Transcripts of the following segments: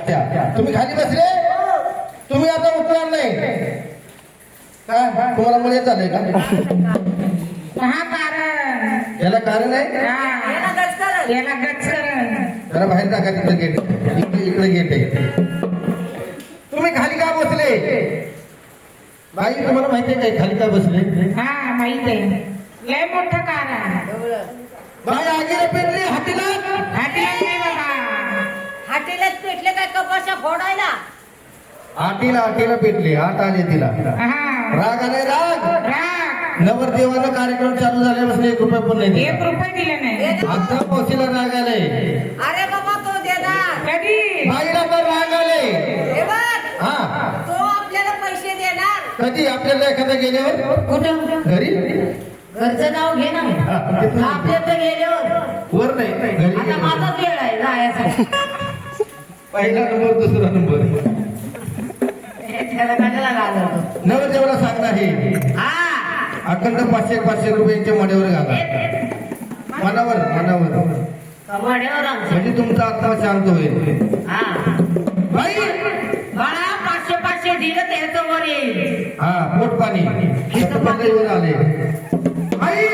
अच्छा तुम्ही खाली बसले? तुम्ही आता उठणार नाही. काय? तुम्हाला मध्ये चाललंय का? याला कारण आहे? हा. याला गचकरण. जरा बाहेर टाका तिथं गेट इकडे इकडे गेट आहे. तुम्ही खाली का बसले? बाई तुम्हाला माहिती आहे काय खाली का बसले? हा माहीत आहे. लय मोठं कारण. बाई आगीला पेटली हातीला? फोडायला. आटीला आटीला पेटली. आट आली तिला. हा. राग आलाय राग. राग. नवरदेवाचा कार्यक्रम चालू झाल्यापासून एक रुपये पण नाही एक. रुपये दिले नाही. आता पोशीला राग आले अरे बाबा तो देणार. कधी? बाईला पण राग आले हे हा. तो आपल्याला पैसे देणार. कधी? आपल्याला एखादा गेल्यावर? कुठं? घरी? घरचं नाव घे ना. हा, आपल्या तर गेल्यावर. वर नाही. घरी आता. माझा वेळ आहे जायचा पहिला नंबर दुसरा नंबर घालवतो? नवरदेवाला सांगणार हे. अखंड पाचशे पाचशे रुपयांच्या मड्यावर घाला. मनावर मनावर. म्हणजे तुमचा आत्मा शांत होईल. पाचशे पाचशे दिलं त्याचं वर येईल. हा पोट पाणी. येऊन आले. आई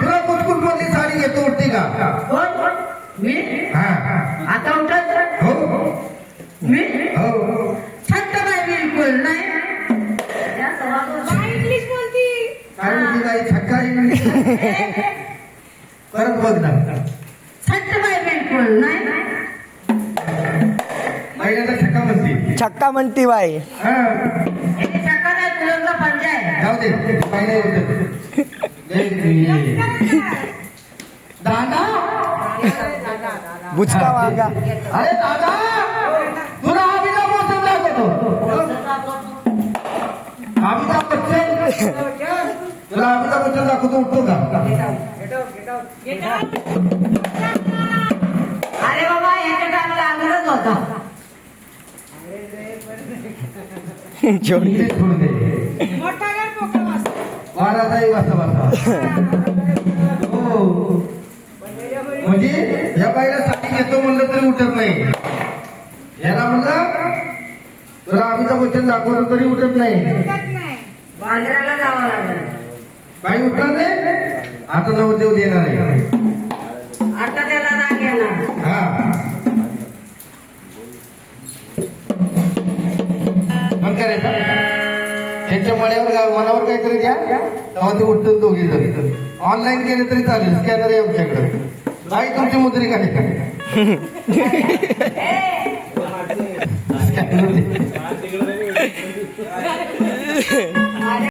तुला कुठकुट मधली साडी घेतो उठते का? मी? हा. आता उठत मी हो बिलकुल नाही. इंग्लिश बोलती. बाई परत बघ ना. बिलकुल नाही. छक्का म्हणते. छक्का म्हणती बाई. छक्का नाही तुला पंजा आहे. जाऊ दे पहिला होत. दादा? बुचका वागा. अरे दादा तुला अमिताभ बच्चन दाखवतो उठतो का अरे बाबा याच्या टायमाला अंगरच होता. इथे सोडून दे. बाराचाही वाजता वाजता हो. म्हणजे या बाईला साठी घेतो म्हणलं तरी उठत नाही. याला म्हणलं तुला अमिताभ बच्चन दाखवलं तरी उठत नाही. बांद्राला जावं लागलं. बाई उठणार नाही आता नवदेव देणार आहे. आता त्याला राग येणार. हा. मग करायचं त्यांच्या गा- मनावर काहीतरी घ्या. तेव्हा ते उठतात दोघे जण. ऑनलाईन केले तरी चालेल. स्कॅनर आहे आमच्याकडे. बाई तुमची मुद्रिका आहे. का